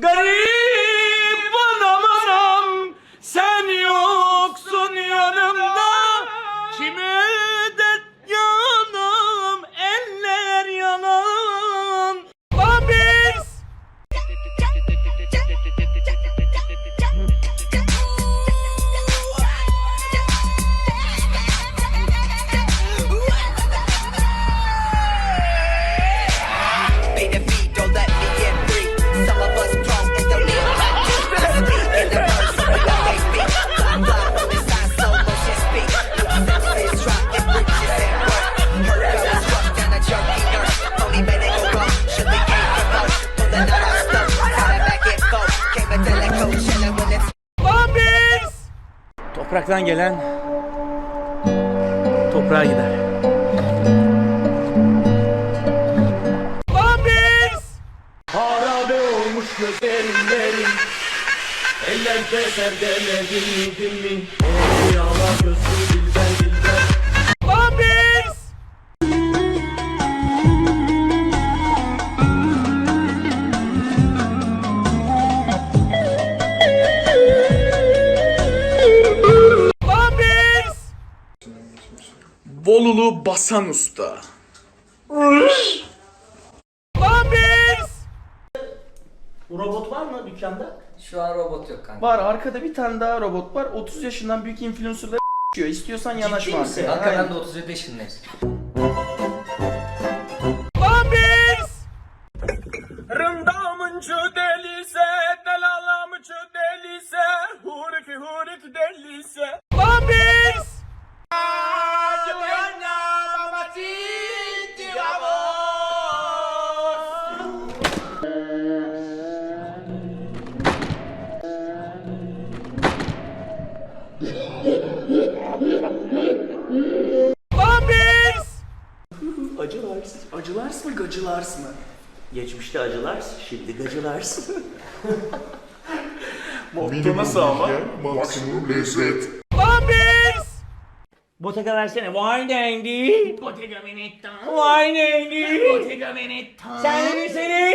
गरीब Topraktan gelen toprağa gider. Babis Harabe olmuş gözlerim Eller keser demedim mi Ey yala gözlü dilber Bolulu Basan Usta. Babis Bu robot var mı dükkanda? Şu an robot yok kanka. Var arkada bir tane daha robot var. 30 yaşından büyük influencerlar diyor. İstiyorsan yanaşma misin? arkaya. Kanka ben de 37 yaşındayım. Gacılars mı? Geçmişte acılar, şimdi gacılar. Motto nasıl ama? Maksimum lezzet. Bottega versene. Wine dandy. Bottega Veneta. Wine dandy. Bottega Veneta. Sen desene.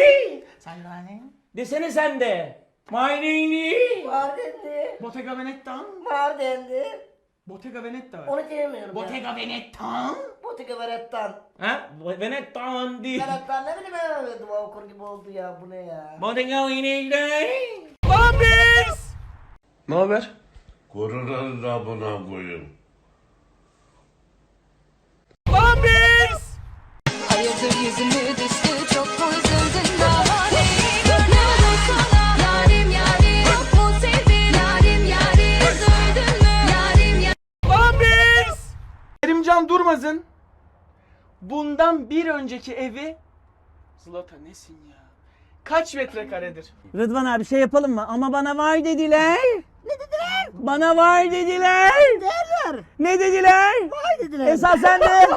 Sen de Desene sen de. Wine dandy. Var dendi. Bottega Veneta. Var dendi. Bottega Veneta var. Onu diyemiyorum ya. Bottega Veneta. Bottega Verettan. Ha? Veneta değil. Verettan ne bileyim ben dua okur gibi oldu ya bu ne ya. Bottega Veneta. Babis. Ne haber? Koronanın amına koyayım. Babis. Hayırdır yüzümü düştü çok mu üzüldün daha Ne oldu sana yarim yarim Çok mu sevdin yarim yarim Üzüldün mü yarim yarim Babis. Kerimcan Durmaz'ın bundan bir önceki evi Zlata nesin ya? Kaç metrekaredir? Rıdvan abi şey yapalım mı? Ama bana var dediler. Ne dediler? Bana var dediler. Derler. Ne dediler? Var dediler. Esas sen de.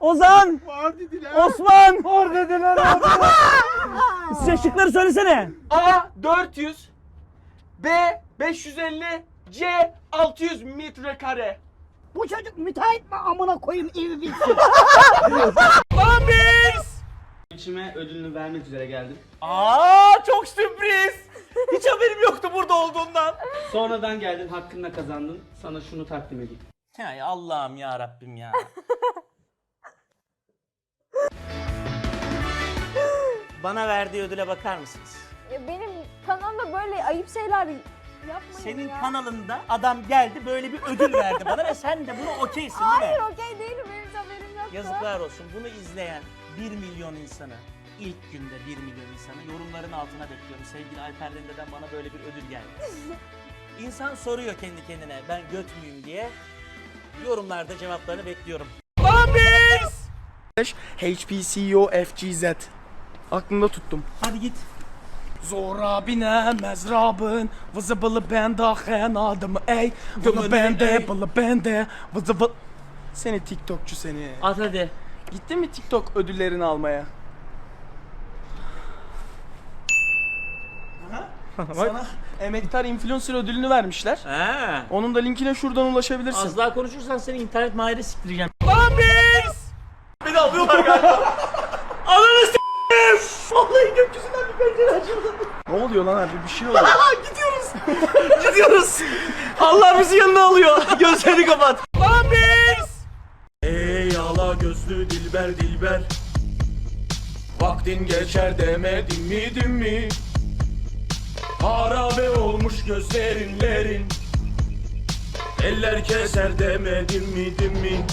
Ozan. Var dediler. Osman. Var dediler abi. Size şıkları söylesene. A 400 B 550 C 600 metrekare. Bu çocuk müteahhit mi amına koyayım evi bilsin. Babis. İçime ödülünü vermek üzere geldim. Aa çok sürpriz. Hiç haberim yoktu burada olduğundan. Sonradan geldin, hakkında kazandın. Sana şunu takdim edeyim. Ya Allah'ım ya Rabbim ya. Bana verdiği ödüle bakar mısınız? Ya Benim kanalda böyle ayıp şeyler yapmayın Senin ya. kanalında adam geldi böyle bir ödül verdi bana ve sen de buna okeysin değil Hayır mi? okey değilim benim haberim yoktu. Yazıklar olsun bunu izleyen 1 milyon insanı ilk günde 1 milyon insanı yorumların altına bekliyorum. Sevgili Alper Dende'den bana böyle bir ödül geldi. İnsan soruyor kendi kendine ben göt müyüm diye. Yorumlarda cevaplarını bekliyorum. HPCO FGZ. Aklımda tuttum. Hadi git. Zora bine mezrabın Vızı bılı bende ahen adamı ey Vılı bende bılı bende Vızı bıl Seni TikTokçu seni At hadi. Gittin mi TikTok ödüllerini almaya? Sana emektar influencer ödülünü vermişler. Ha. Onun da linkine şuradan ulaşabilirsin. Az daha konuşursan seni internet mahire siktireceğim. Babis! Beni alıyorlar galiba. Ananı s***im! Vallahi gökyüzünden bir pencere açıldı. Ne oluyor lan abi? Bir şey oluyor. Gidiyoruz. Allah bizi yanına alıyor. Gözlerini kapat. Lan biz. Ey ala gözlü dilber dilber Vaktin geçer demedim mi dim mi Harabe olmuş gözlerinlerin Eller keser demedim mi dim mi